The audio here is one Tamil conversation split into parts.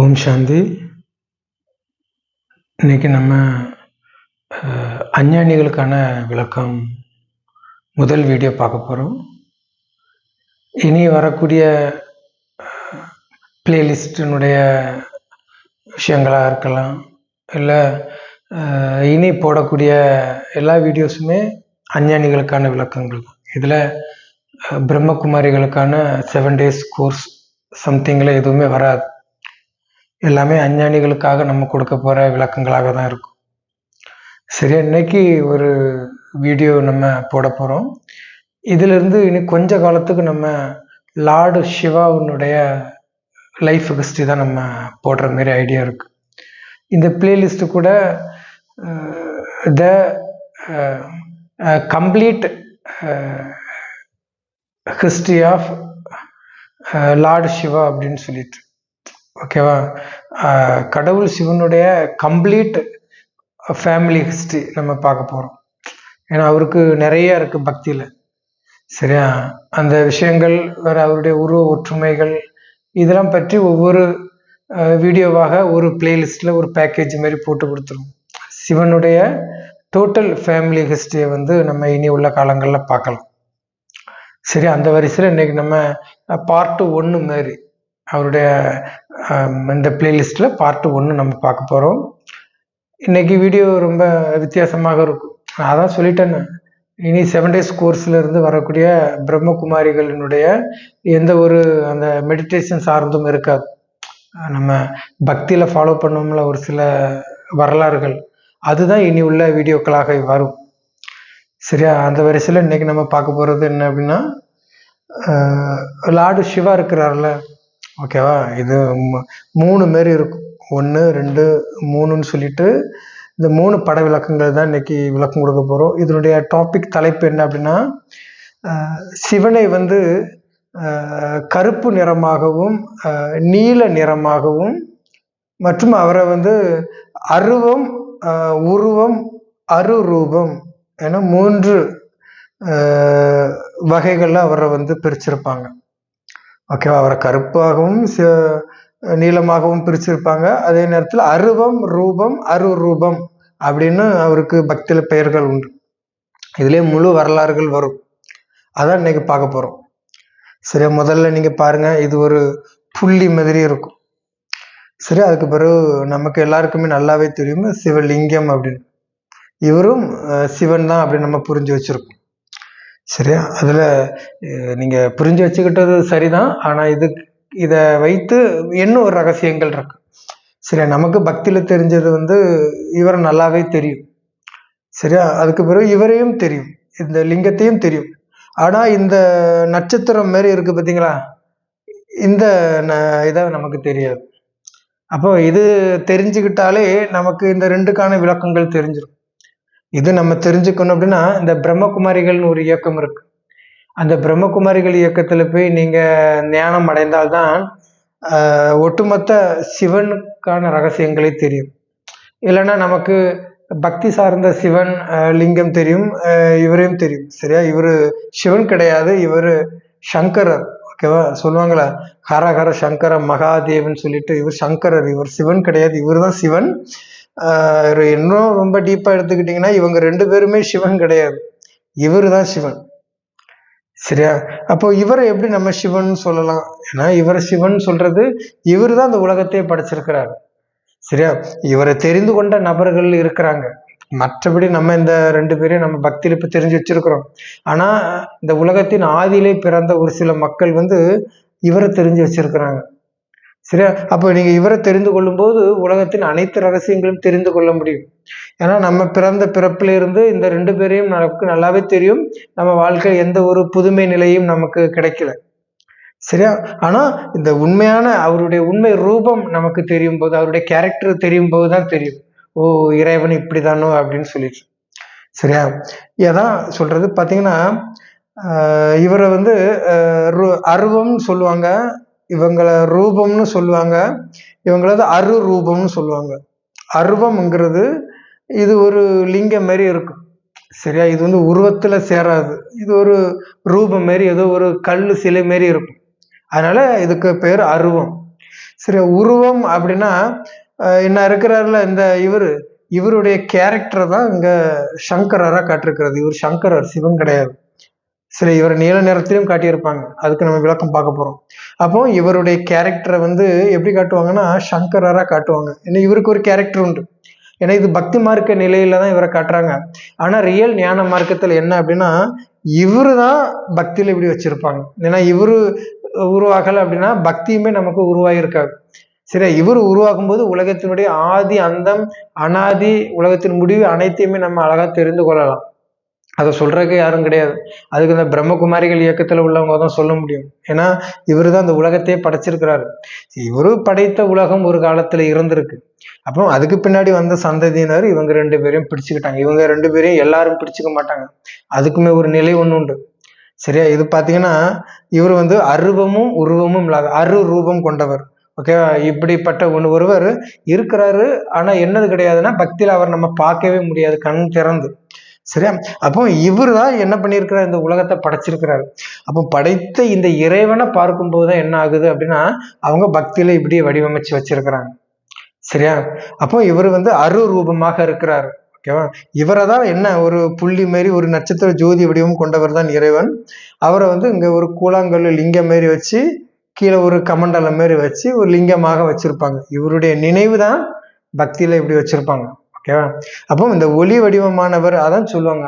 ஓம் சாந்தி. இன்னைக்கு நம்ம அஞ்ஞானிகளுக்கான விளக்கம் முதல் வீடியோ பார்க்க போகிறோம் இனி வரக்கூடிய பிளேலிஸ்டினுடைய விஷயங்களாக இருக்கலாம் இல்லை இனி போடக்கூடிய எல்லா வீடியோஸுமே அஞ்ஞானிகளுக்கான விளக்கங்கள் தான். இதில் பிரம்மகுமாரிகளுக்கான செவன் டேஸ் கோர்ஸ் சம்திங்கில் எதுவுமே வராது. எல்லாமே அஞ்ஞானிகளுக்காக நம்ம கொடுக்க போகிற விளக்கங்களாக தான் இருக்கும். சரி இன்னைக்கு ஒரு வீடியோ நம்ம போட போகிறோம் இதிலிருந்து இனி கொஞ்ச காலத்துக்கு நம்ம லார்டு சிவாவுனுடைய லைஃப் ஹிஸ்ட்ரி தான் நம்ம போடுற மாதிரி ஐடியா இருக்குது இந்த பிளேலிஸ்ட்டு கூட the complete history of lord Shiva அப்படின்னு சொல்லிட்டு ஓகேவா? கடவுள் சிவனுடைய கம்ப்ளீட் ஃபேமிலி ஹிஸ்ட்ரி நம்ம பார்க்க போகிறோம் ஏன்னா அவருக்கு நிறைய இருக்கு பக்தியில். சரியா? அந்த விஷயங்கள் வேற அவருடைய உருவ ஒற்றுமைகள் இதெல்லாம் பற்றி ஒவ்வொரு வீடியோவாக ஒரு பிளேலிஸ்டில் ஒரு பேக்கேஜ் மாதிரி போட்டு கொடுத்துரும். சிவனுடைய டோட்டல் ஃபேமிலி ஹிஸ்ட்ரியை வந்து நம்ம இனி உள்ள காலங்களில் பார்க்கலாம். சரி அந்த வரிசையில் இன்னைக்கு நம்ம பார்ட்டு ஒன்று மாதிரி அவருடைய இந்த பிளேலிஸ்ட்டில் பார்ட் ஒன்று நம்ம பார்க்க போகிறோம் இன்றைக்கி வீடியோ ரொம்ப வித்தியாசமாக இருக்கும். நான் அதான் சொல்லிட்டேன்னு. இனி செவன் டேஸ் கோர்ஸ்லேருந்து வரக்கூடிய பிரம்மகுமாரிகளினுடைய எந்த ஒரு அந்த மெடிடேஷன் சார்ந்தும் இருக்காது. நம்ம பக்தியில் ஃபாலோ பண்ணோம்ல ஒரு சில வரலாறுகள். அதுதான் இனி உள்ள வீடியோக்களாக வரும். சரியா? அந்த வரிசையில் இன்றைக்கி நம்ம பார்க்க போகிறது என்ன அப்படின்னா லார்டு சிவா இருக்கிறார்ல. ஓகேவா? இது மூணு மாரி இருக்கும். ஒன்று ரெண்டு மூணுன்னு சொல்லிட்டு இந்த மூணு பட விளக்கங்கள் தான் இன்னைக்கு விளக்கம் கொடுக்க போகிறோம் இதனுடைய டாபிக் தலைப்பு என்ன அப்படின்னா சிவனை வந்து கருப்பு நிறமாகவும் நீல நிறமாகவும் மற்றும் அவரை வந்து அருவம் உருவம் அருரூபம் என மூன்று வகைகளில் அவரை வந்து பிரிச்சிருப்பாங்க. ஓகேவா? அவரை கருப்பாகவும் நீளமாகவும் பிரிச்சிருப்பாங்க. அதே நேரத்தில் அருவம் ரூபம் அருரூபம் அப்படின்னு அவருக்கு பக்தியில் பெயர்கள் உண்டு. இதுலேயே முழு வரலாறுகள் வரும். அதான் இன்னைக்கு பார்க்க போகிறோம் சரியா முதல்ல நீங்கள் பாருங்கள் இது ஒரு புள்ளி மாதிரி இருக்கும். சரி அதுக்கு பிறகு நமக்கு எல்லாருக்குமே நல்லாவே தெரியும் சிவலிங்கம் அப்படின்னு. இவரும் சிவன் தான் அப்படின்னு நம்ம புரிஞ்சு வச்சுருக்கோம். சரியா? அதில் நீங்கள் புரிஞ்சு வச்சுக்கிட்டது சரிதான். ஆனால் இது இதை வைத்து இன்னும் ஒரு ரகசியங்கள் இருக்கு. சரியா? நமக்கு பக்தியில் தெரிஞ்சது வந்து இவரை நல்லாவே தெரியும். சரியா? அதுக்கு பிறகு இவரையும் தெரியும். இந்த லிங்கத்தையும் தெரியும். ஆனால் இந்த நட்சத்திரம் மாரி இருக்கு பார்த்தீங்களா இந்த ந- இதை நமக்கு தெரியாது. அப்போ இது தெரிஞ்சுக்கிட்டாலே நமக்கு இந்த ரெண்டுக்கான விளக்கங்கள் தெரிஞ்சிடும் இது நம்ம தெரிஞ்சுக்கணும் அப்படின்னா இந்த பிரம்மகுமாரிகள்னு ஒரு இயக்கம் இருக்கு. அந்த பிரம்மகுமாரிகள் இயக்கத்துல போய் நீங்க ஞானம் அடைந்தால்தான் ஆஹ், ஒட்டுமொத்த சிவனுக்கான ரகசியங்களே தெரியும். இல்லைன்னா நமக்கு பக்தி சார்ந்த சிவன் லிங்கம் தெரியும் இவரையும் தெரியும். சரியா? இவரு சிவன் கிடையாது இவரு சங்கரர். ஓகேவா? சொல்லுவாங்களா? ஹர ஹர சங்கர மகாதேவன் சொல்லிட்டு இவர் சங்கரர் இவர் சிவன் கிடையாது இவர் தான் சிவன். இன்னும் ரொம்ப டீப்பாக எடுத்துக்கிட்டிங்கன்னா இவங்க ரெண்டு பேருமே சிவன் கிடையாது. இவர் தான் சிவன். சரியா? அப்போ இவரை எப்படி நம்ம சிவன் சொல்லலாம்? ஏன்னா இவரை சிவன் சொல்றது இவர் தான் இந்த உலகத்தையே படைச்சிருக்கிறார். சரியா? இவரை தெரிந்து கொண்ட நபர்கள் இருக்கிறாங்க. மற்றபடி நம்ம இந்த ரெண்டு பேரையும் நம்ம பக்தியில் இப்போ தெரிஞ்சு வச்சிருக்கிறோம். ஆனால் இந்த உலகத்தின் ஆதியிலே பிறந்த ஒரு சில மக்கள் வந்து இவரை தெரிஞ்சு வச்சிருக்கிறாங்க. சரியா? அப்போ நீங்கள் இவரை தெரிந்து கொள்ளும்போது உலகத்தின் அனைத்து ரகசியங்களும் தெரிந்து கொள்ள முடியும். ஏன்னா நம்ம பிறந்த பிறப்பில இருந்து இந்த ரெண்டு பேரையும் நமக்கு நல்லாவே தெரியும். நம்ம வாழ்க்கை எந்த ஒரு புதுமை நிலையும் நமக்கு கிடைக்கல. சரியா? ஆனால் இந்த உண்மையான அவருடைய உண்மை ரூபம் நமக்கு தெரியும் போது அவருடைய கேரக்டர் தெரியும் போது தான் தெரியும். ஓ இறைவன் இப்படிதானோ அப்படின்னு சொல்லிட்டு. சரியா? ஏதான் சொல்றது பார்த்தீங்கன்னா இவரை வந்து ரு- அருவம்னு சொல்லுவாங்க. இவங்களை ரூபம்னு சொல்லுவாங்க. இவங்களது அரு ரூபம்னு சொல்லுவாங்க. அருவம்ங்கிறது இது ஒரு லிங்கம் மாதிரி இருக்கும். சரியா? இது வந்து உருவத்துல சேராது. இது ஒரு ரூபம் மாதிரி ஏதோ ஒரு கல் சிலை மாரி இருக்கும். அதனால இதுக்கு பேர் அருவம். சரி உருவம் அப்படின்னா என்ன இருக்கிறாருல இந்த இவர்? இவருடைய கேரக்டர் தான் இங்க சங்கரரா காட்டிருக்கிறது. இவர் சங்கரர் சிவன் கிடையாது. சில இவரை நீல நிறத்திலும் காட்டியிருப்பாங்க. அதுக்கு நம்ம விளக்கம் பார்க்க போறோம். அப்போ இவருடைய கேரக்டரை வந்து எப்படி காட்டுவாங்கன்னா சங்கராக காட்டுவாங்க. ஏன்னா இவருக்கு ஒரு கேரக்டர் உண்டு. ஏன்னா இது பக்தி மார்க்க நிலையில தான் இவரை காட்டுறாங்க. ஆனா ரியல் ஞான மார்க்கத்துல என்ன அப்படின்னா இவரு தான் பக்தியில இப்படி வச்சிருப்பாங்க. ஏன்னா இவரு உருவாகல அப்படின்னா பக்தியுமே நமக்கு உருவாகிருக்காது சரி இவர் உருவாகும் போது உலகத்தினுடைய ஆதி அந்தம் அனாதி உலகத்தின் முடிவு அனைத்தையுமே நம்ம அழகா தெரிந்து கொள்ளலாம். அதை சொல்றதுக்கு யாரும் கிடையாது. அதுக்கு இந்த பிரம்மகுமாரிகள் இயக்கத்துல உள்ளவங்க தான் சொல்ல முடியும். ஏன்னா இவரு தான் அந்த உலகத்தையே படைச்சிருக்கிறாரு. இவரு படைத்த உலகம் ஒரு காலத்துல இருந்திருக்கு. அப்புறம் அதுக்கு பின்னாடி வந்த சந்ததியினர் இவங்க ரெண்டு பேரையும் பிடிச்சுக்கிட்டாங்க. இவங்க ரெண்டு பேரையும் எல்லாரும் பிடிச்சுக்க மாட்டாங்க. அதுக்குமே ஒரு நிலை ஒண்ணு உண்டு. சரியா? இது பாத்தீங்கன்னா இவர் வந்து அருவமும் உருவமும் இல்லாத அரு ரூபம் கொண்டவர். ஓகேவா இப்படிப்பட்ட ஒன்று ஒருவர் இருக்கிறாரு ஆனா என்னது கிடையாதுன்னா பக்தியில அவர் நம்ம பார்க்கவே முடியாது. கண் திறந்து. சரியா? அப்போ இவர் தான் என்ன பண்ணியிருக்கிறார்? இந்த உலகத்தை படைச்சிருக்கிறாரு. அப்போ படைத்த இந்த இறைவனை பார்க்கும்போது தான் என்ன ஆகுது அப்படின்னா அவங்க பக்தியில இப்படி வடிவமைச்சு வச்சிருக்கிறாங்க. சரியா? அப்போ இவர் வந்து அரு ரூபமாக இருக்கிறார். ஓகேவா? இவரை தான் என்ன ஒரு புள்ளி மாரி ஒரு நட்சத்திர ஜோதி வடிவம் கொண்டவர் தான் இறைவன். அவரை வந்து இங்கே ஒரு கூழாங்கல் லிங்கம் மாரி வச்சு கீழே ஒரு கமண்டலம் மாரி வச்சு ஒரு லிங்கமாக வச்சிருப்பாங்க. இவருடைய நினைவு தான் பக்தியில இப்படி வச்சிருப்பாங்க. ஓகேவா அப்போ இந்த ஒளி வடிவமானவர் அதான் சொல்லுவாங்க.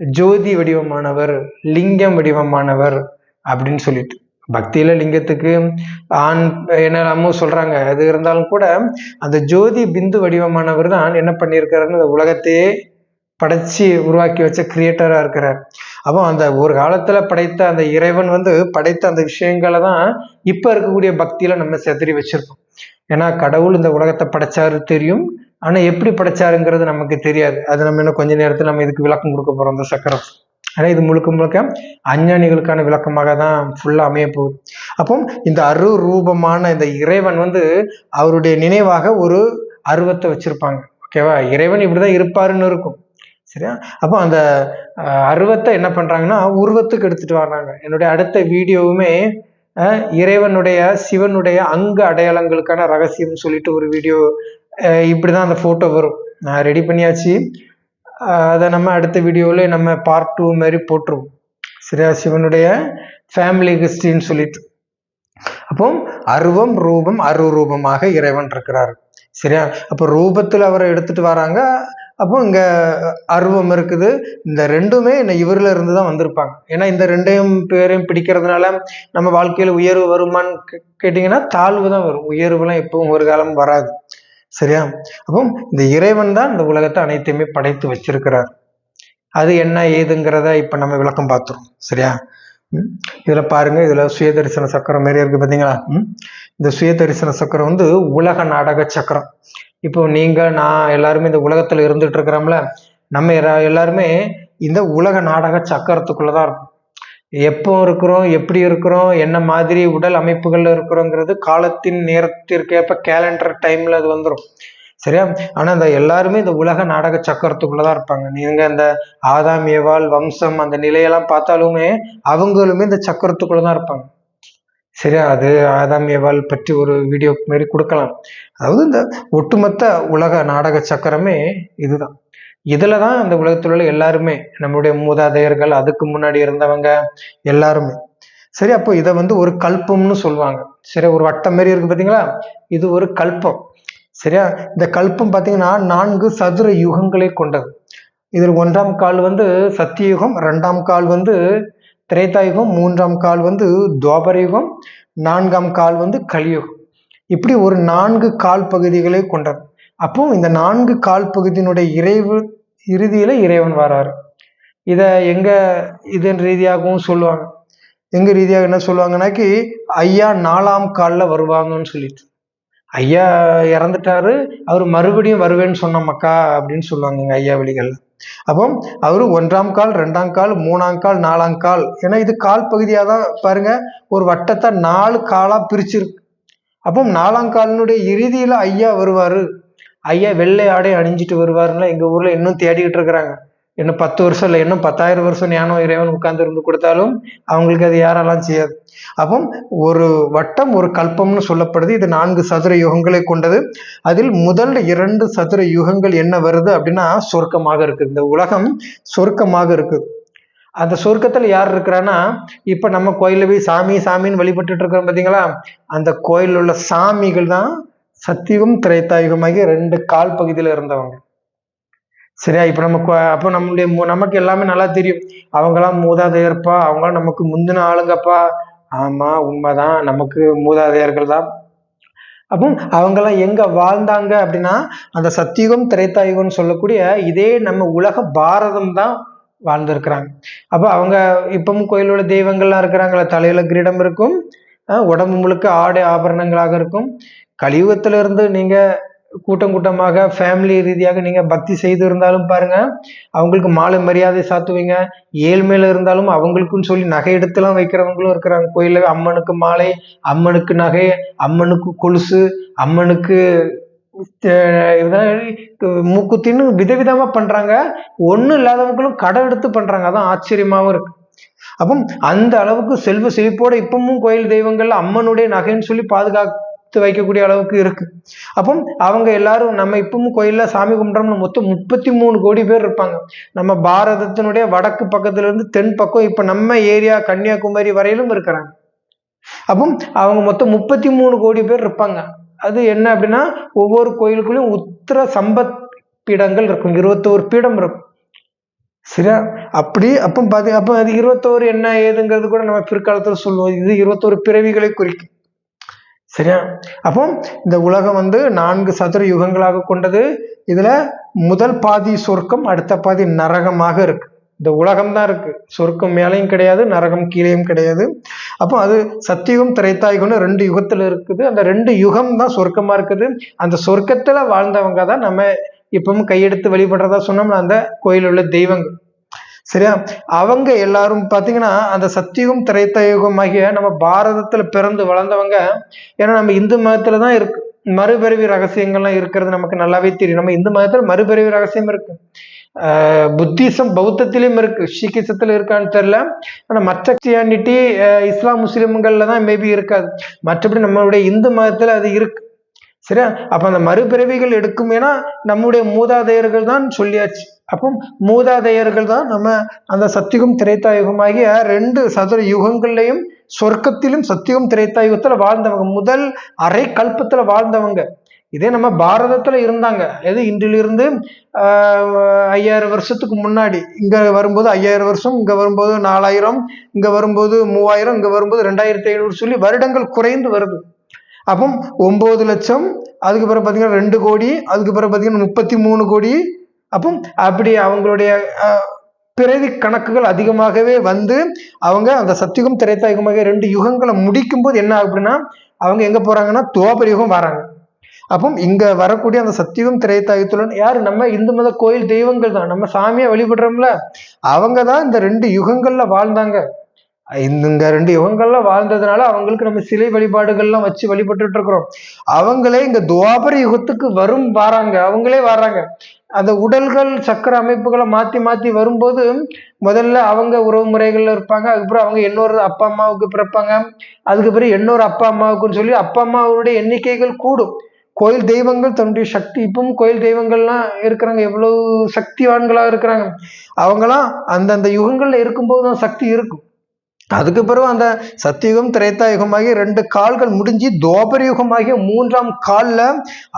ஜோதி வடிவமானவர் லிங்கம் வடிவமானவர் அப்படின்னு சொல்லிட்டு. பக்தியில லிங்கத்துக்கு ஆண் என்னெல்லாமோ சொல்றாங்க? அது இருந்தாலும் கூட அந்த ஜோதி பிந்து வடிவமானவர் தான் என்ன பண்ணியிருக்காருன்னு இந்த உலகத்தையே படைச்சு உருவாக்கி வச்ச கிரியேட்டரா இருக்கிறார். அப்போ அந்த ஒரு காலத்துல படைத்த அந்த இறைவன் வந்து படைத்த அந்த விஷயங்களை தான் இப்ப இருக்கக்கூடிய பக்தியில நம்ம செதறி வச்சிருக்கோம். ஏன்னா கடவுள் இந்த உலகத்தை படைச்சாரு தெரியும். ஆனா எப்படி படைச்சாருங்கிறது நமக்கு தெரியாது. அது நம்ம இன்னும் கொஞ்ச நேரத்தில் நம்ம இதுக்கு விளக்கம் கொடுக்க போகிறோம் இந்த சக்கரம். ஆனால் இது முழுக்க முழுக்க அஞ்ஞானிகளுக்கான விளக்கமாக தான் ஃபுல்லா அமைய போகுது. அப்போ இந்த அரு ரூபமான இந்த இறைவன் வந்து அவருடைய நினைவாக ஒரு அருவத்தை வச்சிருப்பாங்க. ஓகேவா இறைவன் இப்படிதான் இருப்பாருன்னு இருக்கும். சரியா? அப்போ அந்த அருவத்தை என்ன பண்றாங்கன்னா உருவத்துக்கு எடுத்துகிட்டு வர்றாங்க. என்னுடைய அடுத்த வீடியோவுமே இறைவனுடைய சிவனுடைய அங்க அடையாளங்களுக்கான ரகசியம்னு சொல்லிட்டு ஒரு வீடியோ இப்படி தான் அந்த ஃபோட்டோ வரும். நான் ரெடி பண்ணியாச்சு. அதை நம்ம அடுத்த வீடியோவில் நம்ம பார்ட் டூ மாதிரி போட்டுருவோம். சரியா சிவனுடைய ஃபேமிலி ஹிஸ்ட்ரின்னு சொல்லிட்டு. அப்போ அருவம் ரூபம் அருரூபமாக இறைவன் இருக்கிறார். சரியா அப்போ ரூபத்தில் அவரை எடுத்துட்டு வராங்க. அப்போ இங்கே அருவம் இருக்குது. இந்த ரெண்டுமே இந்த இவரில் இருந்து தான் வந்திருப்பாங்க. ஏன்னா இந்த ரெண்டையும் பேரையும் பிடிக்கிறதுனால நம்ம வாழ்க்கையில் உயர்வு வருமான்னு கே- தாழ்வு தான் வரும். உயர்வுலாம் எப்பவும் ஒரு காலம் வராது. சரியா? அப்போ இந்த இறைவன் தான் இந்த உலகத்தை அனைத்தையுமே படைத்து வச்சிருக்கிறார். அது என்ன ஏதுங்கிறத இப்ப நம்ம விளக்கம் பார்த்துரும் சரியா? இதில் இதுல பாருங்க இதுல சுயதரிசன சக்கரம் மாரி இருக்கு பாத்தீங்களா? இந்த சுயதரிசன சக்கரம் வந்து உலக நாடக சக்கரம். இப்போ நீங்க நான் எல்லாருமே இந்த உலகத்துல இருந்துட்டு இருக்கிறோம்ல நம்ம எல்லாருமே இந்த உலக நாடக சக்கரத்துக்குள்ளதான் இருக்கும். எப்போ இருக்கிறோம் எப்படி இருக்கிறோம் என்ன மாதிரி உடல் அமைப்புகள்ல இருக்கிறோங்கிறது காலத்தின் நேரத்திற்கேற்ப கேலண்டர் டைம்ல அது வந்துடும் சரியா? ஆனா இந்த எல்லாருமே இந்த உலக நாடக சக்கரத்துக்குள்ளதான் இருப்பாங்க. நீங்க இந்த ஆதாம் ஏவாள் வம்சம் அந்த நிலையெல்லாம் பார்த்தாலுமே அவங்களுமே இந்த சக்கரத்துக்குள்ளதான் இருப்பாங்க. சரியா? அது ஆதாம் ஏவாள் பற்றி ஒரு வீடியோ மாதிரி கொடுக்கலாம். அதாவது இந்த ஒட்டுமொத்த உலக நாடக சக்கரமே இதுதான். இதுல தான் அந்த உலகத்தில் உள்ள எல்லாருமே நம்மளுடைய மூதாதையர்கள் அதுக்கு முன்னாடி இருந்தவங்க எல்லாருமே. சரி அப்போ இதை வந்து ஒரு கல்பம்னு சொல்லுவாங்க. சரி ஒரு வட்டம் மாரி இருக்கு பாத்தீங்களா? இது ஒரு கல்பம். சரியா? இந்த கல்பம் பாத்தீங்கன்னா நான்கு சதுர யுகங்களை கொண்டது. இதில் ஒன்றாம் கால் வந்து சத்தியுகம் ரெண்டாம் கால் வந்து திரேதாயுகம் மூன்றாம் கால் வந்து துவாபர யுகம் நான்காம் கால் வந்து கலியுகம். இப்படி ஒரு நான்கு கால் பகுதிகளை கொண்டது. அப்போ இந்த நான்கு கால் பகுதியினுடைய இறைவு இறுதியில இறைவன் வராரு. இத எங்க இதன் ரீதியாகவும் சொல்லுவாங்க. எங்க ரீதியாக என்ன சொல்லுவாங்கன்னாக்கி ஐயா நாலாம் காலில் வருவாங்கன்னு சொல்லிட்டு. ஐயா இறந்துட்டாரு அவர் மறுபடியும் வருவேன்னு சொன்ன மக்கா அப்படின்னு சொல்லுவாங்க எங்க ஐயா வழிகள் அப்போ அவர் ஒன்றாம் கால் ரெண்டாம் கால் மூணாம் கால் நாலாம் கால். ஏன்னா இது கால் பகுதியாக தான் பாருங்க ஒரு வட்டத்தை நாலு காலாக பிரிச்சிருக்கு. அப்போ நாலாம் காலினுடைய இறுதியில ஐயா வருவாரு. ஐயா வெள்ளை ஆடை அணிஞ்சிட்டு வருவாருன்னா எங்கள் ஊரில் இன்னும் தேடிக்கிட்டு இருக்கிறாங்க. இன்னும் பத்து வருஷம் இல்லை இன்னும் பத்தாயிரம் வருஷம் ஞானம் இறைவன் உட்கார்ந்து இருந்து கொடுத்தாலும் அவங்களுக்கு அது யாரெல்லாம் செய்யாது. அப்போ ஒரு வட்டம் ஒரு கல்பம்னு சொல்லப்படுது. இது நான்கு சதுர யுகங்களை கொண்டது. அதில் முதல் இரண்டு சதுர யுகங்கள் என்ன வருது அப்படின்னா சொர்க்கமாக இருக்குது. இந்த உலகம் சொர்க்கமாக இருக்குது. அந்த சொர்க்கத்தில் யார் இருக்கிறான்னா இப்போ நம்ம கோயில்ல போய் சாமி சாமின்னு வழிபட்டுட்டு இருக்கிறோம் பார்த்தீங்களா அந்த கோயிலில் உள்ள சாமிகள் தான் சத்தியமும் திரைத்தாயுகமாகி ரெண்டு கால் பகுதியில இருந்தவங்க. சரியா? இப்ப நம்ம அப்போ நம்மளுடைய மு- நமக்கு எல்லாமே நல்லா தெரியும். அவங்களாம் மூதாதையர்ப்பா அவங்களாம் நமக்கு முந்தின ஆளுங்கப்பா. ஆமா உண்மைதான். நமக்கு மூதாதையர்கள் தான். அப்போ அவங்கெல்லாம் எங்க வாழ்ந்தாங்க அப்படின்னா அந்த சத்தியுகம் திரைத்தாயுகம்னு சொல்லக்கூடிய இதே நம்ம உலக பாரதம் தான் வாழ்ந்திருக்கிறாங்க. அப்போ அவங்க இப்பவும் கோயிலோட தெய்வங்கள்லாம் இருக்கிறாங்களா தலையில கிரீடம் இருக்கும் அஹ் உடம்பு முழுக்க ஆடை ஆபரணங்களாக இருக்கும். கலியுகத்துல இருந்து நீங்க கூட்டம் கூட்டமாக ஃபேமிலி ரீதியாக நீங்க பக்தி செய்து இருந்தாலும் பாருங்க அவங்களுக்கு மாலை மரியாதை சாத்துவீங்க. ஏழ்மையில இருந்தாலும் அவங்களுக்குன்னு சொல்லி நகை எடுத்துலாம் வைக்கிறவங்களும் இருக்கிறாங்க. கோயில்ல அம்மனுக்கு மாலை அம்மனுக்கு நகை அம்மனுக்கு கொலுசு அம்மனுக்கு இதெல்லாம் மூக்குத்தின்னு விதவிதமா பண்றாங்க. ஒண்ணும் இல்லாதவங்களும் கடை எடுத்து பண்றாங்க. அதான் ஆச்சரியமாவும் இருக்கு. அப்போ அந்த அளவுக்கு செல்வ செழிப்போட இப்பவும் கோயில் தெய்வங்கள் அம்மனுடைய நகைன்னு சொல்லி பாதுகாக்க வைக்கக்கூடிய அளவுக்கு இருக்கு. அப்போ அவங்க எல்லாரும் நம்ம இப்பவும் கோயில்ல சாமி கும்பிட்றோம்னு மொத்தம் முப்பத்தி மூணு கோடி பேர் இருப்பாங்க. நம்ம பாரதத்தினுடைய வடக்கு பக்கத்துல இருந்து தென் பக்கம் இப்ப நம்ம ஏரியா கன்னியாகுமரி வரையிலும் இருக்கிறாங்க. அப்போ அவங்க மொத்தம் முப்பத்தி மூணு கோடி பேர் இருப்பாங்க. அது என்ன அப்படின்னா ஒவ்வொரு கோயிலுக்குள்ளேயும் உத்திர சம்பத் பீடங்கள் இருக்கும். இருபத்தோரு பீடம் இருக்கும். சரியா? அப்படி அப்போ பாத்தி அப்போ அது இருபத்தோரு என்ன ஏதுங்கிறது கூட நம்ம பிற்காலத்துல சொல்லுவோம். இது இருபத்தோரு பிறவிகளை குறிக்கும். சரியா? அப்போ இந்த உலகம் வந்து நான்கு சதுர யுகங்களாக கொண்டது. இதுல முதல் பாதி சொர்க்கம் அடுத்த பாதி நரகமாக இருக்கு. இந்த உலகம் தான் இருக்கு. சொர்க்கம் மேலையும் கிடையாது நரகம் கீழேயும் கிடையாது. அப்போ அது சத்தியுகம் திரைத்தாயுகம்னு ரெண்டு யுகத்துல இருக்குது. அந்த ரெண்டு யுகம் தான் சொர்க்கமா இருக்குது. அந்த சொர்க்கத்துல வாழ்ந்தவங்க தான் நம்ம இப்பவும் கையெடுத்து வழிபடுறதா சொன்னோம்னா அந்த கோயில் உள்ள தெய்வங்கள். சரியா? அவங்க எல்லாரும் பார்த்தீங்கன்னா அந்த சத்தியுகம் திரைத்தயுகம் ஆகிய நம்ம பாரதத்தில் பிறந்து வளர்ந்தவங்க. ஏன்னா நம்ம இந்து மதத்தில் தான் இருக்கு. மறுபிறவி ரகசியங்கள்லாம் இருக்கிறது நமக்கு நல்லாவே தெரியும். நம்ம இந்து மதத்தில் மறுபிறவி ரகசியம் இருக்கு. புத்திசம் பௌத்தத்திலையும் இருக்கு. சீக்கிசத்துல இருக்கான்னு தெரியல. ஆனா மற்ற கிறிஸ்டியானிட்டி இஸ்லாம் முஸ்லிம்கள்ல தான் மேபி இருக்காது. மற்றபடி நம்மளுடைய இந்து மதத்துல அது இருக்கு. சரியா அப்ப அந்த மறுபிறவிகள் எடுக்கும் ஏன்னா நம்முடைய மூதாதையர்கள் தான் சொல்லியாச்சு. அப்போ மூதாதையர்கள் தான் நம்ம அந்த சத்தியுகம் திரைத்தாயுகம் ஆகிய ரெண்டு சதுர யுகங்கள்லையும் சொர்க்கத்திலும் சத்தியுகம் திரைத்தாயுகத்துல வாழ்ந்தவங்க முதல் அரை கல்பத்துல வாழ்ந்தவங்க. இதே நம்ம பாரதத்துல இருந்தாங்க. எது? இன்றிலிருந்து ஐயாயிரம் வருஷத்துக்கு முன்னாடி. இங்க வரும்போது ஐயாயிரம் வருஷம் இங்க வரும்போது நாலாயிரம் இங்க வரும்போது மூவாயிரம் இங்க வரும்போது ரெண்டாயிரத்தி ஐநூறு சொல்லி வருடங்கள் குறைந்து வருது. அப்போ ஒம்பது லட்சம் அதுக்கு பிறகு பார்த்தீங்கன்னா ரெண்டு கோடி அதுக்கு பிறகு பார்த்தீங்கன்னா முப்பத்தி மூணு கோடி. அப்போ அப்படி அவங்களுடைய பிறவி கணக்குகள் அதிகமாகவே வந்து அவங்க அந்த சத்தியுகம் திரைத்தாயுகமாக ரெண்டு யுகங்களை முடிக்கும் போது என்ன ஆகும் அப்படின்னா அவங்க எங்கே போகிறாங்கன்னா துவாபர யுகம் வராங்க. அப்போ இங்கே வரக்கூடிய அந்த சத்தியுகம் திரைத்தாயுத்துடன் யாரு? நம்ம இந்து மத கோயில் தெய்வங்கள் தான். நம்ம சாமியை வழிபடுறோம்ல. அவங்க தான் இந்த ரெண்டு யுகங்களில் வாழ்ந்தாங்க. இந்த ரெண்டு யுகங்கள்லாம் வாழ்ந்ததுனால அவங்களுக்கு நம்ம சிலை வழிபாடுகள்லாம் வச்சு வழிபட்டு இருக்கிறோம். அவங்களே இங்க துவாபர யுகத்துக்கு வரும் வராங்க. அவங்களே வராங்க. அந்த உடல்கள் சக்கர அமைப்புகளை மாத்தி மாத்தி வரும்போது முதல்ல அவங்க உறவு முறைகள்ல இருப்பாங்க. அதுக்கப்புறம் அவங்க இன்னொரு அப்பா அம்மாவுக்கு பிறப்பாங்க. அதுக்கு பிறகு இன்னொரு அப்பா அம்மாவுக்குன்னு சொல்லி அப்பா அம்மாவுடைய எண்ணிக்கைகள் கூடும். கோயில் தெய்வங்கள் தன்னுடைய சக்தி. இப்பவும் கோயில் தெய்வங்கள்லாம் இருக்கிறாங்க. எவ்வளவு சக்திவான்களா இருக்கிறாங்க. அவங்களாம் அந்தந்த யுகங்கள்ல இருக்கும்போது தான் சக்தி இருக்கும். அதுக்கு பிறகு அந்த சத்தியுகம் திரேத்தாயுகமாகிய ரெண்டு கால்கள் முடிஞ்சு துவாபர யுகமாகிய மூன்றாம் காலில்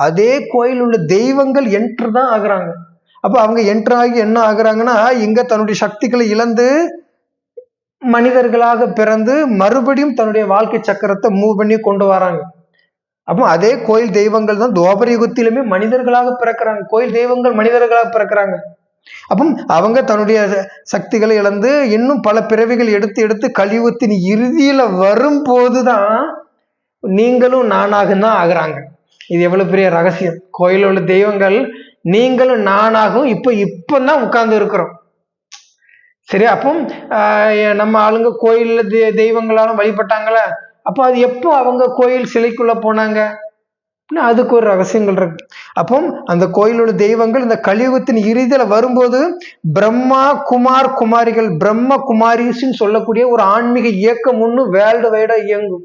அதே கோயில் உள்ள தெய்வங்கள் என்ட்ரு தான் ஆகுறாங்க. அப்போ அவங்க என்ட்ரு ஆகி என்ன ஆகுறாங்கன்னா இங்க தன்னுடைய சக்திகளை இழந்து மனிதர்களாக பிறந்து மறுபடியும் தன்னுடைய வாழ்க்கை சக்கரத்தை மூவ் பண்ணி கொண்டு வராங்க. அப்போ அதே கோயில் தெய்வங்கள் தான் துவாபர யுகத்திலுமே மனிதர்களாக பிறக்கிறாங்க. கோயில் தெய்வங்கள் மனிதர்களாக பிறக்கிறாங்க. அப்போ அவங்க தன்னுடைய சக்திகளை இழந்து இன்னும் பல பிறவிகள் எடுத்து எடுத்து கழிவுத்தின் இறுதியில வரும்போது தான் நீங்களும் நானாக தான் ஆகுறாங்க. இது எவ்வளவு பெரிய ரகசியம். கோயிலில் உள்ள தெய்வங்கள் நீங்களும் நானாகவும் இப்போ இப்பதான் உட்கார்ந்து இருக்கிறோம். சரி அப்போ நம்ம ஆளுங்க கோயிலில் தெய்வங்களாலும் வழிபட்டாங்களே? அப்போ அது எப்போ அவங்க கோயில் சிலைக்குள்ள போனாங்க? அதுக்கு ஒரு ரகசியங்கள் இருக்கு. அப்போ அந்த கோயிலோட தெய்வங்கள் இந்த கலியுகத்தின் இறுதியில வரும்போது பிரம்மா குமார் குமாரிகள் பிரம்ம குமாரிஸ்ன்னு சொல்லக்கூடிய ஒரு ஆன்மீக இயக்கம் ஒன்று வேர்ல்டு வைடா இயங்கும்.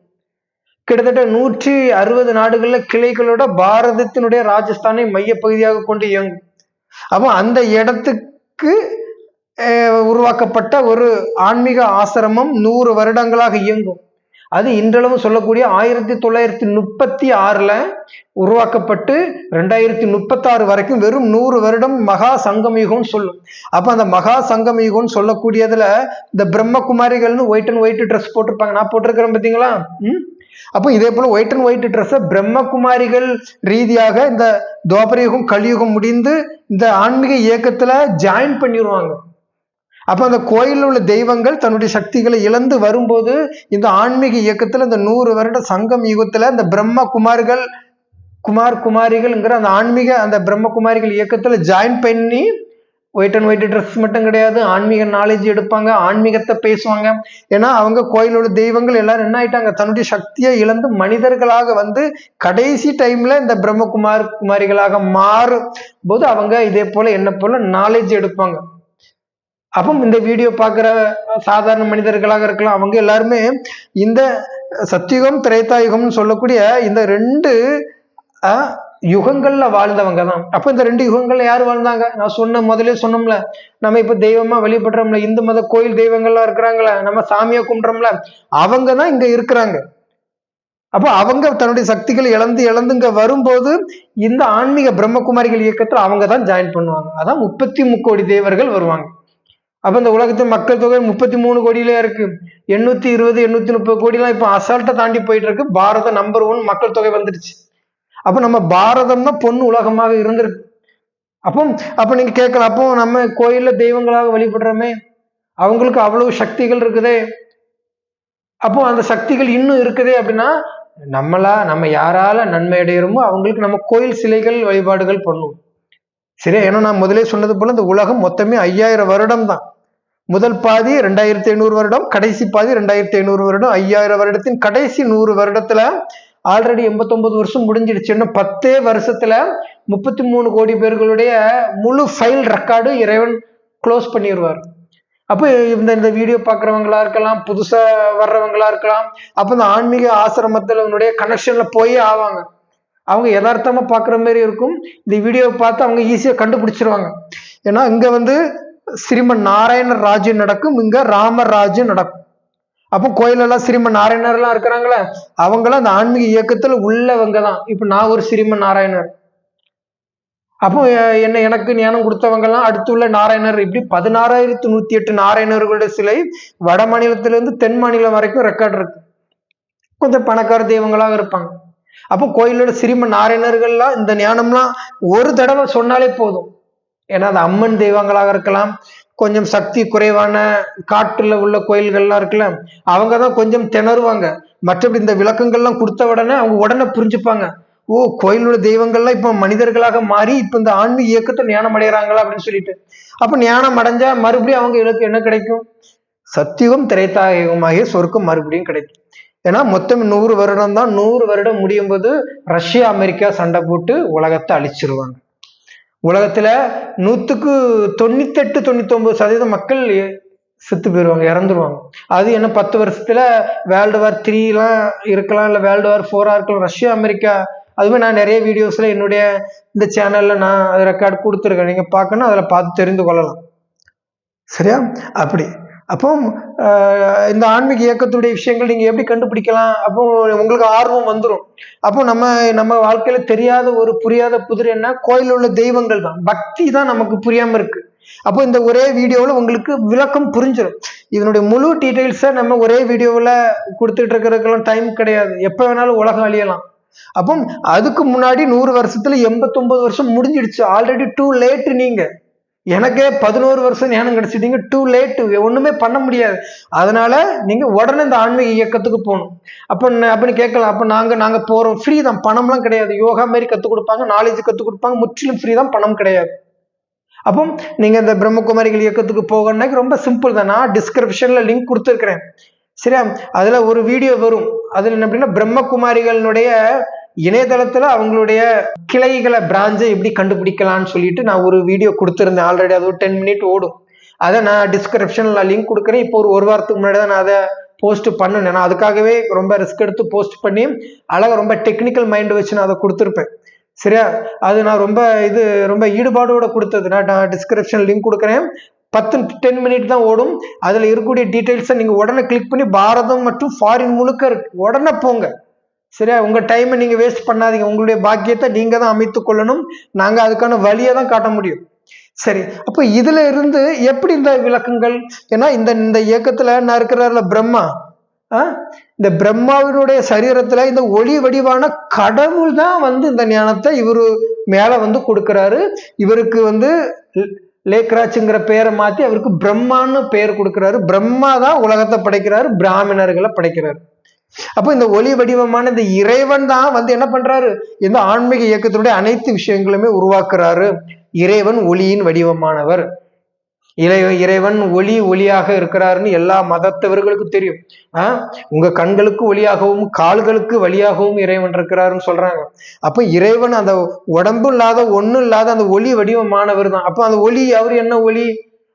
கிட்டத்தட்ட நூற்றி அறுபது நாடுகள்ல கிளைகளோட பாரதத்தினுடைய ராஜஸ்தானை மையப்பகுதியாக கொண்டு இயங்கும். அப்போ அந்த இடத்துக்கு உருவாக்கப்பட்ட ஒரு ஆன்மீக ஆசிரமம் நூறு வருடங்களாக இயங்கும். அது இன்றளவும் சொல்லக்கூடிய ஆயிரத்தி தொள்ளாயிரத்தி முப்பத்தி ஆறில் உருவாக்கப்பட்டு ரெண்டாயிரத்தி முப்பத்தாறு வரைக்கும் வெறும் நூறு வருடம் மகா சங்கம் யுகம்னு சொல்லும். அப்போ அந்த மகா சங்கம் யுகம்னு இந்த பிரம்மகுமாரிகள்னு ஒயிட் அண்ட் ஒயிட் ட்ரெஸ் போட்டிருப்பாங்க. நான் போட்டிருக்கிறேன் பார்த்தீங்களா ம்? அப்போ இதே போல ஒயிட் அண்ட் ஒயிட் ட்ரெஸ்ஸை பிரம்மகுமாரிகள் ரீதியாக இந்த துவாபரயுகம் கலியுகம் முடிந்து இந்த ஆன்மீக இயக்கத்தில் ஜாயின் பண்ணிடுவாங்க அப்போ அந்த கோயிலில் உள்ள தெய்வங்கள் தன்னுடைய சக்திகளை இழந்து வரும்போது இந்த ஆன்மீக இயக்கத்தில் இந்த நூறு வருட சங்கம் யுகத்தில் இந்த பிரம்ம குமார்கள் குமார் குமாரிகள்ங்கிற அந்த ஆன்மீக அந்த பிரம்ம குமாரிகள் இயக்கத்தில் ஜாயின் பண்ணி ஒயிட் அண்ட் ஒயிட் ட்ரெஸ் மட்டும் கிடையாது ஆன்மீக நாலேஜ் எடுப்பாங்க ஆன்மீகத்தை பேசுவாங்க. ஏன்னா அவங்க கோயிலோட தெய்வங்கள் எல்லாரும் என்ன ஆயிட்டாங்க? தன்னுடைய சக்தியை இழந்து மனிதர்களாக வந்து கடைசி டைம்ல இந்த பிரம்மகுமார் குமாரிகளாக மாறும் போது அவங்க இதே போல என்ன போல நாலேஜ் எடுப்பாங்க. அப்போ இந்த வீடியோ பார்க்குற சாதாரண மனிதர்களாக இருக்கலாம். அவங்க எல்லாருமே இந்த சத்தியுகம் திரைத்தாயுகம்னு சொல்லக்கூடிய இந்த ரெண்டு யுகங்கள்ல வாழ்ந்தவங்க தான். அப்போ இந்த ரெண்டு யுகங்கள்ல யார் வாழ்ந்தாங்க? நான் சொன்ன முதலே சொன்னோம்ல. நம்ம இப்ப தெய்வமா வழிபடுறோம்ல. இந்து மத கோயில் தெய்வங்கள்லாம் இருக்கிறாங்களே நம்ம சாமியை கும்பிட்றோம்ல. அவங்க தான் இங்க இருக்கிறாங்க. அப்போ அவங்க தன்னுடைய சக்திகளை இழந்து இழந்துங்க வரும்போது இந்த ஆன்மீக பிரம்மகுமாரிகள் இயக்கத்தில் அவங்க தான் ஜாயின் பண்ணுவாங்க. அதான் முப்பத்தி முக்கோடி தேவர்கள் வருவாங்க. அப்ப இந்த உலகத்து மக்கள் தொகை முப்பத்தி மூணு கோடியிலே இருக்கு. எண்ணூத்தி இருபது எண்ணூத்தி முப்பது கோடிலாம் இப்போ அசால்ட்டா தாண்டி போயிட்டு இருக்கு. பாரதம் நம்பர் ஒன் மக்கள் தொகை வந்துருச்சு அப்ப நம்ம பாரதம் தான் பொண்ணு உலகமாக இருந்திருக்கு. அப்போ அப்ப நீங்க கேட்கலாம் அப்போ நம்ம கோயில்ல தெய்வங்களாக வழிபடுறோமே அவங்களுக்கு அவ்வளவு சக்திகள் இருக்குதே. அப்போ அந்த சக்திகள் இன்னும் இருக்குதே அப்படின்னா நம்மளா நம்ம யாரால நன்மை அடையிறோமோ அவங்களுக்கு நம்ம கோயில் சிலைகள் வழிபாடுகள் பண்ணுவோம். சரியா ஏன்னா நான் முதலே சொன்னது போல இந்த உலகம் மொத்தமே ஐயாயிரம் வருடம் தான். முதல் பாதி ரெண்டாயிரத்தி ஐநூறு வருடம் கடைசி பாதி ரெண்டாயிரத்தி ஐநூறு வருடம் ஐயாயிரம் வருடத்தின் கடைசி நூறு வருடத்துல ஆல்ரெடி எண்பத்தொன்பது வருஷம் முடிஞ்சிடுச்சு. இன்னும் பத்தே வருஷத்துல முப்பத்தி மூணு கோடி பேர்களுடைய முழு ஃபைல் ரெக்கார்டு இறைவன் க்ளோஸ் பண்ணிடுவார் அப்போ இந்த இந்த வீடியோ பார்க்குறவங்களா இருக்கலாம் புதுசாக வர்றவங்களா இருக்கலாம் அப்போ இந்த ஆன்மீக ஆசிரமத்தில் உன்னுடைய கனெக்ஷனில் போயே ஆவாங்க. அவங்க யதார்த்தமாக பார்க்குற மாதிரி இருக்கும். இந்த வீடியோவை பார்த்து அவங்க ஈஸியாக கண்டுபிடிச்சிருவாங்க. ஏன்னா இங்கே வந்து ஸ்ரீமன் நாராயணர் ராஜு நடக்கும். இங்க ராமர் நடக்கும். அப்போ கோயிலெல்லாம் ஸ்ரீமன் நாராயணர்லாம் இருக்கிறாங்களே அவங்களாம் அந்த ஆன்மீக இயக்கத்துல உள்ளவங்க தான் இப்போ நான் ஒரு ஸ்ரீமன் நாராயணர். அப்போ என்ன எனக்கு ஞானம் கொடுத்தவங்கலாம் அடுத்துள்ள நாராயணர். இப்படி பதினாறாயிரத்தி நூத்தி எட்டு நாராயணர்களுடைய சிலை வட மாநிலத்திலிருந்து தென் மாநிலம் வரைக்கும் ரெக்கார்ட் இருக்கு. கொஞ்சம் பணக்கார தெய்வங்களாக இருப்பாங்க. அப்போ கோயிலோட சிறும நாராயணர்கள்லாம் இந்த ஞானம்லாம் ஒரு தடவை சொன்னாலே போதும். ஏன்னா அது அம்மன் தெய்வங்களாக இருக்கலாம். கொஞ்சம் சக்தி குறைவான காட்டில் உள்ள கோயில்கள்லாம் இருக்குல்ல அவங்க தான் கொஞ்சம் திணறுவாங்க. மற்றபடி இந்த விளக்கங்கள்லாம் கொடுத்த உடனே அவங்க உடனே புரிஞ்சுப்பாங்க. ஓ கோயிலோட தெய்வங்கள்லாம் இப்போ மனிதர்களாக மாறி இப்போ இந்த ஆன்மீக இயக்கத்தை ஞானம் அடைகிறாங்களா அப்படின்னு சொல்லிட்டு. அப்போ ஞானம் அடைஞ்சா மறுபடியும் அவங்க இலக்கு என்ன கிடைக்கும்? சத்தியுகம் திரைத்தாயகமாகிய சொர்க்கம் மறுபடியும் கிடைக்கும். ஏன்னா மொத்தம் நூறு வருடம் தான் நூறு வருடம் முடியும் போது ரஷ்யா அமெரிக்கா சண்டை போட்டு உலகத்தை அழிச்சிருவாங்க. உலகத்துல நூத்துக்கு தொண்ணூத்தெட்டு தொண்ணூத்தொன்பது சதவீதம் மக்கள் செத்து போயிடுவாங்க இறந்துருவாங்க. அது என்ன பத்து வருஷத்துல வேர்ல்டு வார் த்ரீலாம் இருக்கலாம் இல்லை வேர்ல்டு வார் ஃபோரா இருக்கலாம் ரஷ்யா அமெரிக்கா அதுவே நான் நிறைய வீடியோஸ்ல என்னுடைய இந்த சேனல்ல நான் அது ரெக்கார்டு கொடுத்துருக்கேன். நீங்க பார்க்கணும் அதில் பார்த்து தெரிந்து கொள்ளலாம். சரியா? அப்படி. அப்போ இந்த ஆன்மீக இயக்கத்துடைய விஷயங்கள் நீங்கள் எப்படி கண்டுபிடிக்கலாம்? அப்போ உங்களுக்கு ஆர்வம் வந்துடும் அப்போ நம்ம நம்ம வாழ்க்கையில் தெரியாத ஒரு புரியாத புதிர் என்ன? கோயில் உள்ள தெய்வங்கள் தான். பக்தி தான் நமக்கு புரியாமல் இருக்கு. அப்போ இந்த ஒரே வீடியோவில் உங்களுக்கு விளக்கம் புரிஞ்சிடும் இதனுடைய முழு டீட்டெயில்ஸை நம்ம ஒரே வீடியோவில் கொடுத்துட்டு இருக்கிறதுக்கெல்லாம் டைம் கிடையாது. எப்போ வேணாலும் உலகம் அழியலாம். அப்போ அதுக்கு முன்னாடி நூறு வருஷத்துல எண்பத்தொன்பது வருஷம் முடிஞ்சிடுச்சு. ஆல்ரெடி டூ லேட் நீங்கள் எனக்கே பதினோரு வருஷம் ஞானம் கிடைச்சிட்டீங்க. டூ லேட் ஒன்றுமே பண்ண முடியாது. அதனால நீங்கள் உடனே இந்த ஆன்மீக இயக்கத்துக்கு போகணும். அப்போ அப்படின்னு கேட்கலாம். அப்போ நாங்கள் நாங்கள் போகிறோம் ஃப்ரீ தான். பணம்லாம் கிடையாது. யோகா மாதிரி கற்றுக் கொடுப்பாங்க. நாலேஜ் கற்றுக் கொடுப்பாங்க. முற்றிலும் ஃப்ரீ தான். பணம் கிடையாது. அப்போ நீங்கள் இந்த பிரம்மகுமாரிகள் இயக்கத்துக்கு போகணும்னா ரொம்ப சிம்பிள் தான். நான் டிஸ்கிரிப்ஷனில் லிங்க் கொடுத்துருக்குறேன். சரியா? அதில் ஒரு வீடியோ வரும். அதில் என்ன அப்படின்னா பிரம்மகுமாரிகளுடைய இணையதளத்தில் அவங்களுடைய கிளைகளை பிரான்ச்சை எப்படி கண்டுபிடிக்கலாம்னு சொல்லிட்டு நான் ஒரு வீடியோ கொடுத்துருந்தேன். ஆல்ரெடி அது ஒரு டென் மினிட் ஓடும். அதை நான் டிஸ்கிரிப்ஷனில் லிங்க் கொடுக்குறேன். இப்போ ஒரு ஒரு வாரத்துக்கு முன்னாடி தான் நான் அதை போஸ்ட் பண்ணினேன். நான் அதுக்காகவே ரொம்ப ரிஸ்க் எடுத்து போஸ்ட் பண்ணி அழகாக ரொம்ப டெக்னிக்கல் மைண்ட் வச்சு நான் அதை கொடுத்துருப்பேன். சரியா? அது நான் ரொம்ப இது ரொம்ப ஈடுபாடோட கொடுத்தது. நான் டிஸ்கிரிப்ஷன் லிங்க் கொடுக்குறேன். பத்து டென் மினிட் தான் ஓடும். அதில் இருக்கக்கூடிய டீட்டெயில்ஸை நீங்கள் உடனே கிளிக் பண்ணி பாரதம் மற்றும் ஃபாரின் முழுக்க இருக்கு. உடனே போங்க. சரியா? உங்கள் டைமை நீங்கள் வேஸ்ட் பண்ணாதீங்க. உங்களுடைய பாக்கியத்தை நீங்கள் தான் அமைத்து கொள்ளணும். நாங்கள் அதுக்கான வழியை தான் காட்ட முடியும். சரி. அப்போ இதுல இருந்து எப்படி இந்த விளக்கங்கள்? ஏன்னா இந்த இந்த இயக்கத்தில் நான் இருக்கிறார்ல பிரம்மா. ஆ? இந்த பிரம்மாவினுடைய சரீரத்தில் இந்த ஒளி வடிவான கடவுள் தான் வந்து இந்த ஞானத்தை இவரு மேலே வந்து கொடுக்குறாரு. இவருக்கு வந்து லே- லேக்ராஜ்ங்கிற பேரை மாற்றி அவருக்கு பிரம்மான்னு பெயர் கொடுக்குறாரு. பிரம்மா தான் உலகத்தை படைக்கிறாரு. பிராமணர்களை படைக்கிறாரு. அப்போ இந்த ஒளி வடிவமான இந்த இறைவன் தான் வந்து என்ன பண்றாரு? இந்த ஆன்மீக இயக்கத்தினுடைய அனைத்து விஷயங்களுமே உருவாக்குறாரு. இறைவன் ஒளியின் வடிவமானவர். இறை இறைவன் ஒளி ஒளியாக இருக்கிறாருன்னு எல்லா மதத்தவர்களுக்கும் தெரியும். ஆஹ் உங்க கண்களுக்கு ஒளியாகவும் கால்களுக்கு வழியாகவும் இறைவன் இருக்கிறாருன்னு சொல்றாங்க. அப்ப இறைவன் அந்த உடம்பு இல்லாத ஒண்ணும் இல்லாத அந்த ஒளி வடிவமானவர் தான். அப்போ அந்த ஒளி அவர் என்ன ஒளி?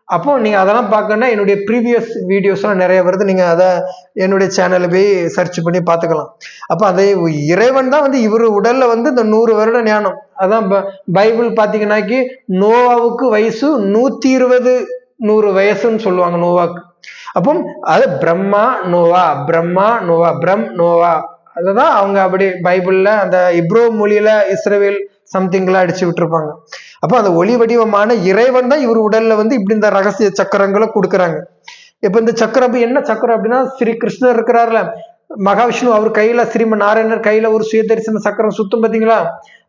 அப்போ நீங்கள் அதெல்லாம் பார்க்கணுன்னா என்னுடைய ப்ரீவியஸ் வீடியோஸ்லாம் நிறைய வருது. நீங்கள் அதை என்னுடைய சேனலில் போய் சர்ச் பண்ணி பார்த்துக்கலாம். அப்போ அதை இறைவன் தான் வந்து இவர் உடலில் வந்து இந்த நூறு வருட ஞானம். அதான் ப- பைபிள் பார்த்தீங்கன்னாக்கி நோவாவுக்கு வயசு நூற்றி இருபது நூறு வயசுன்னு சொல்லுவாங்க நோவாக்கு. அப்போ அது பிரம்மா நோவா பிரம்மா நோவா பிரம் நோவா. அதுதான் அவங்க அப்படி பைபிள்ல அந்த இப்ரோ மொழியில இஸ்ரவேல் சம்திங்லாம் அடிச்சு விட்டுருப்பாங்க. அப்போ அந்த ஒளி வடிவமான இறைவன் தான் இவர் உடல்ல வந்து இப்படி இந்த ரகசிய சக்கரங்களை கொடுக்குறாங்க. இப்போ இந்த சக்கரம் என்ன சக்கரம் அப்படின்னா ஸ்ரீ கிருஷ்ணர் இருக்கிறார்ல. மகாவிஷ்ணு அவர் கையில ஸ்ரீமன் நாராயணர் கையில ஒரு சுயதரிசன சக்கரம் சுத்தும் பாத்தீங்களா?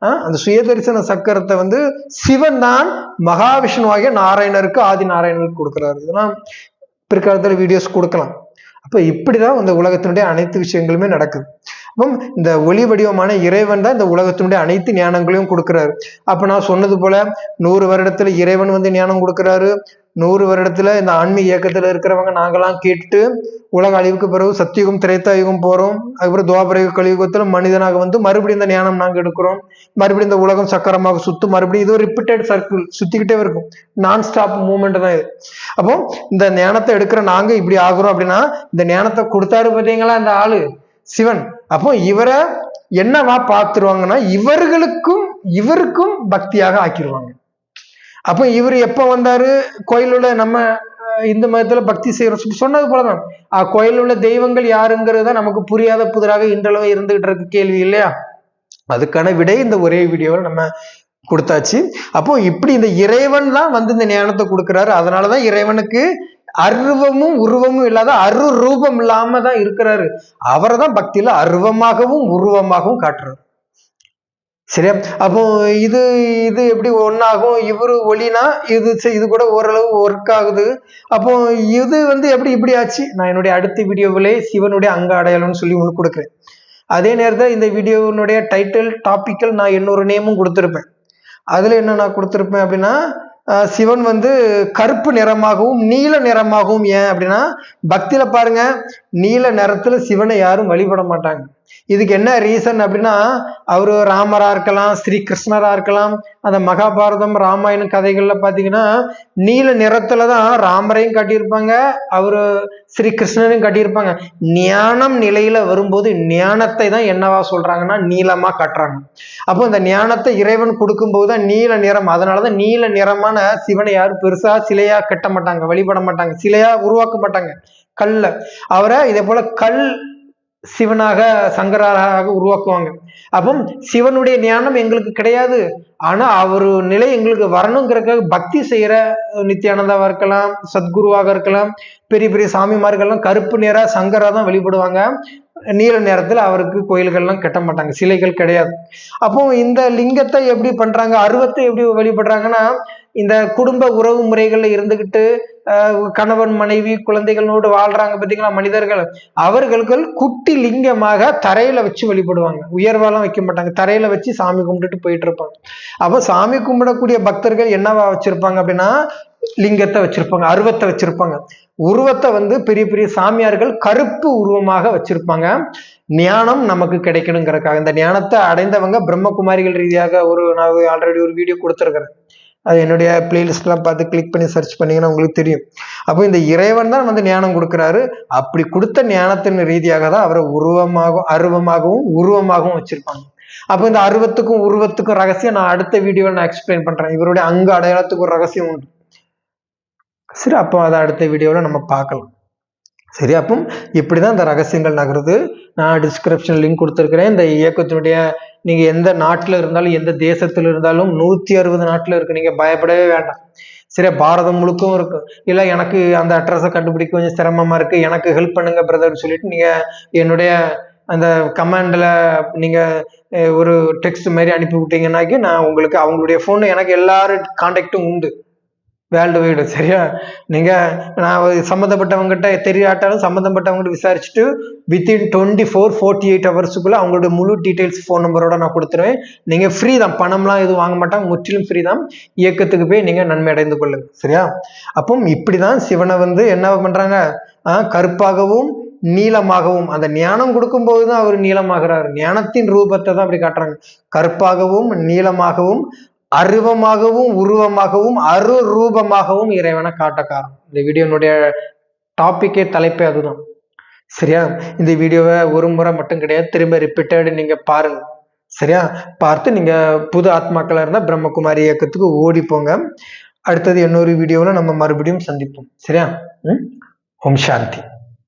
ஆஹ் அந்த சுயதரிசன சக்கரத்தை வந்து சிவன் தான் மகாவிஷ்ணுவாகிய நாராயணருக்கு ஆதி நாராயணருக்கு கொடுக்குறாரு. இதெல்லாம் பிற்காலத்தில் வீடியோஸ் கொடுக்கலாம். அப்ப இப்படிதான் இந்த உலகத்தினுடைய அனைத்து விஷயங்களுமே நடக்குது. அப்போ இந்த ஒளி வடிவமான இறைவன் தான் இந்த உலகத்தினுடைய அனைத்து ஞானங்களையும் கொடுக்குறாரு. அப்ப நான் சொன்னது போல நூறு வருடத்துல இறைவன் வந்து ஞானம் கொடுக்குறாரு. நூறு வருடத்துல இந்த ஆன்மீக இயக்கத்துல இருக்கிறவங்க நாங்கெல்லாம் கேட்டுட்டு உலக அழிவுக்கு பிறகு சத்தியுகம் திரைத்தாயுகம் போறோம். அதுக்கப்புறம் துவாபரக கலியுகத்துல மனிதனாக வந்து மறுபடியும் இந்த ஞானம் நாங்க எடுக்கிறோம். மறுபடியும் இந்த உலகம் சக்கரமாக சுத்தும். மறுபடியும் இது ஒரு ரிப்பீட்டட் சர்க்கிள் சுத்திக்கிட்டே இருக்கும். நான் ஸ்டாப் மூவ்மெண்ட் தான் இது. அப்போ இந்த ஞானத்தை எடுக்கிற நாங்க இப்படி ஆகுறோம் அப்படின்னா இந்த ஞானத்தை கொடுத்தாரு பார்த்தீங்களா இந்த ஆளு? சிவன். அப்போ இவரை என்னவா பார்த்துருவாங்கன்னா இவர்களுக்கும் இவருக்கும் பக்தியாக ஆக்கிடுவாங்க அப்போ இவர் எப்போ வந்தாரு? கோயிலுள்ள நம்ம இந்து மதத்துல பக்தி செய்யறோம் சொன்னது போலதான். அஹ், கோயிலுள்ள உள்ள தெய்வங்கள் யாருங்கிறது தான் நமக்கு புரியாத புதிராக இன்றளவு இருந்துகிட்டு இருக்க கேள்வி இல்லையா? அதுக்கான விடை இந்த ஒரே வீடியோவில் நம்ம கொடுத்தாச்சு. அப்போ இப்படி இந்த இறைவன் தான் வந்து இந்த ஞானத்தை கொடுக்கிறாரு. அதனாலதான் இறைவனுக்கு அருவமும் உருவமும் இல்லாத அரு ரூபம் இல்லாம தான் இருக்கிறாரு. அவரை தான் பக்தியில அருவமாகவும் உருவமாகவும் காட்டுறாரு. சரியா? அப்போ இது இது எப்படி ஒன்றாகும் இவரு ஒளினா இது செ- இது கூட ஓரளவு ஒர்க் ஆகுது. அப்போ இது வந்து எப்படி இப்படி ஆச்சு? நான் என்னுடைய அடுத்த வீடியோவிலே சிவனுடைய அங்க அடையாளம்னு சொல்லி ஒன்று கொடுக்குறேன். அதே நேரத்தில் இந்த வீடியோனுடைய டைட்டில் டாப்பிக்கல் நான் இன்னொரு நேமும் கொடுத்துருப்பேன். அதில் என்ன நான் கொடுத்துருப்பேன் அப்படின்னா சிவன் வந்து கருப்பு நிறமாகவும் நீல நிறமாகவும் ஏன் அப்படின்னா பக்தியில் பாருங்க நீல நிறத்தில் சிவனை யாரும் வழிபட மாட்டாங்க. இதுக்கு என்ன ரீசன் அப்படின்னா அவரு ராமரா இருக்கலாம் ஸ்ரீ கிருஷ்ணரா இருக்கலாம் அந்த மகாபாரதம் ராமாயணம் கதைகள்ல பாத்தீங்கன்னா நீல நிறத்துல தான் ராமரையும் கட்டியிருப்பாங்க அவரு ஸ்ரீ கிருஷ்ணனையும் கட்டியிருப்பாங்க. ஞானம் நிலையில வரும்போது ஞானத்தை தான் என்னவா சொல்றாங்கன்னா நீளமா கட்டுறாங்க. அப்போ இந்த ஞானத்தை இறைவன் கொடுக்கும்போது தான் நீல நிறம். அதனாலதான் நீல நிறமான சிவனை யாரும் பெருசா சிலையா கட்ட மாட்டாங்க வழிபட மாட்டாங்க சிலையா உருவாக்க மாட்டாங்க. கல்ல. அவரை இதே போல கல் சிவனாக சங்கராக உருவாக்குவாங்க. அப்போ சிவனுடைய ஞானம் எங்களுக்கு கிடையாது. ஆனா அவரு நிலை எங்களுக்கு வரணுங்கிறக்காக பக்தி செய்யற நித்யானந்தாவா இருக்கலாம் சத்குருவாக இருக்கலாம் பெரிய பெரிய சாமிமார்கள்லாம் கருப்பு நேரா சங்கரா தான் வழிபடுவாங்க. நீல நேரத்தில் அவருக்கு கோயில்கள்லாம் கட்ட மாட்டாங்க. சிலைகள் கிடையாது. அப்போ இந்த லிங்கத்தை எப்படி பண்றாங்க அருவத்தை எப்படி வழிபடுறாங்கன்னா இந்த குடும்ப உறவு முறைகள்ல இருந்துகிட்டு கணவன் மனைவி குழந்தைகளோடு வாழ்றாங்க பார்த்தீங்களா மனிதர்கள். அவர்களுக்கு குட்டி லிங்கமாக தரையில வச்சு வழிபடுவாங்க. உயர்வெல்லாம் வைக்க மாட்டாங்க. தரையில வச்சு சாமி கும்பிட்டுட்டு போயிட்டு இருப்பாங்க அப்போ சாமி கும்பிடக்கூடிய பக்தர்கள் என்னவா வச்சிருப்பாங்க அப்படின்னா லிங்கத்தை வச்சிருப்பாங்க அருவத்தை வச்சிருப்பாங்க. உருவத்தை வந்து பெரிய பெரிய சாமியார்கள் கருப்பு உருவமாக வச்சிருப்பாங்க. ஞானம் நமக்கு கிடைக்கணுங்கிறக்காக இந்த ஞானத்தை அடைந்தவங்க பிரம்மகுமாரிகள் ரீதியாக ஒரு நான் ஆல்ரெடி ஒரு வீடியோ கொடுத்துருக்குறேன். அது என்னுடைய பிளேலிஸ்ட்லாம் பார்த்து கிளிக் பண்ணி சர்ச் பண்ணீங்கன்னா உங்களுக்கு தெரியும். அப்போ இந்த இறைவன் தான் வந்து ஞானம் கொடுக்குறாரு. அப்படி கொடுத்த ஞானத்தின் ரீதியாக தான் அவரை உருவமாகவும் அருவமாகவும் உருவமாகவும் வச்சிருப்பாங்க. அப்போ இந்த அருவத்துக்கும் உருவத்துக்கும் ரகசியம் நான் அடுத்த வீடியோவில் நான் எக்ஸ்பிளைன் பண்ணுறேன் இவருடைய அங்கு அடையாளத்துக்கு ஒரு ரகசியம் உண்டு. சரி அப்போ அதை அடுத்த வீடியோவில் நம்ம பார்க்கலாம். சரி அப்போ இப்படி தான் இந்த ரகசியங்கள் நகருது. நான் டிஸ்கிரிப்ஷன் லிங்க் கொடுத்துருக்கிறேன். இந்த இயக்கத்தினுடைய நீங்கள் எந்த நாட்டில் இருந்தாலும் எந்த தேசத்தில் இருந்தாலும் நூற்றி அறுபது நாட்டில் இருக்கு. நீங்கள் பயப்படவே வேண்டாம். சரி பாரதம் முழுக்கவும் இருக்கு. இல்லை எனக்கு அந்த அட்ரஸை கண்டுபிடிக்க கொஞ்சம் சிரமமாக இருக்குது எனக்கு ஹெல்ப் பண்ணுங்க பிரதர்னு சொல்லிட்டு நீங்கள் என்னுடைய அந்த கமாண்டில் நீங்கள் ஒரு டெக்ஸ்ட் மாதிரி அனுப்பி விட்டீங்கன்னாக்கி நான் உங்களுக்கு அவங்களுடைய ஃபோன் எனக்கு எல்லாரும் காண்டாக்டும் உண்டு. வேர்ல்டு வைடு சரியா? நீங்க நான் சம்மந்தப்பட்டவங்ககிட்ட தெரியாட்டாலும் சம்மந்தப்பட்டவங்ககிட்ட விசாரிச்சுட்டு within twenty four forty eight ஹவர்ஸுக்குள்ளே அவங்களோட முழு டீட்டெயில்ஸ் ஃபோன் நம்பரோட நான் கொடுத்துருவேன். நீங்க ஃப்ரீ தான் பணம்லாம் எதுவும் வாங்க மாட்டாங்க முற்றிலும் ஃப்ரீ தான். இயக்கத்துக்கு போய் நீங்க நன்மை அடைந்து கொள்ளுங்க சரியா? அப்போ இப்படிதான் சிவனை வந்து என்ன பண்றாங்க? ஆஹ் கருப்பாகவும் நீளமாகவும் அந்த ஞானம் கொடுக்கும்போது தான் அவர் நீளமாகிறார் ஞானத்தின் ரூபத்தை தான் அப்படி காட்டுறாங்க. கருப்பாகவும் நீளமாகவும் அருவமாகவும் உருவமாகவும் அரு ரூபமாகவும் இறைவனை காட்டக்காரன் இந்த வீடியோனுடைய டாப்பிக்கே தலைப்பே அதுதான். சரியா? இந்த வீடியோவை ஒரு முறை மட்டும் கிடையாது திரும்ப ரிப்பீட்டட் நீங்க பாருங்க. சரியா? பார்த்து நீங்க புது ஆத்மாக்களா இருந்தா பிரம்மகுமாரி இயக்கத்துக்கு ஓடி போங்க. அடுத்தது இன்னொரு வீடியோவில் நம்ம மறுபடியும் சந்திப்போம். சரியா? ம்? ஓம் சாந்தி.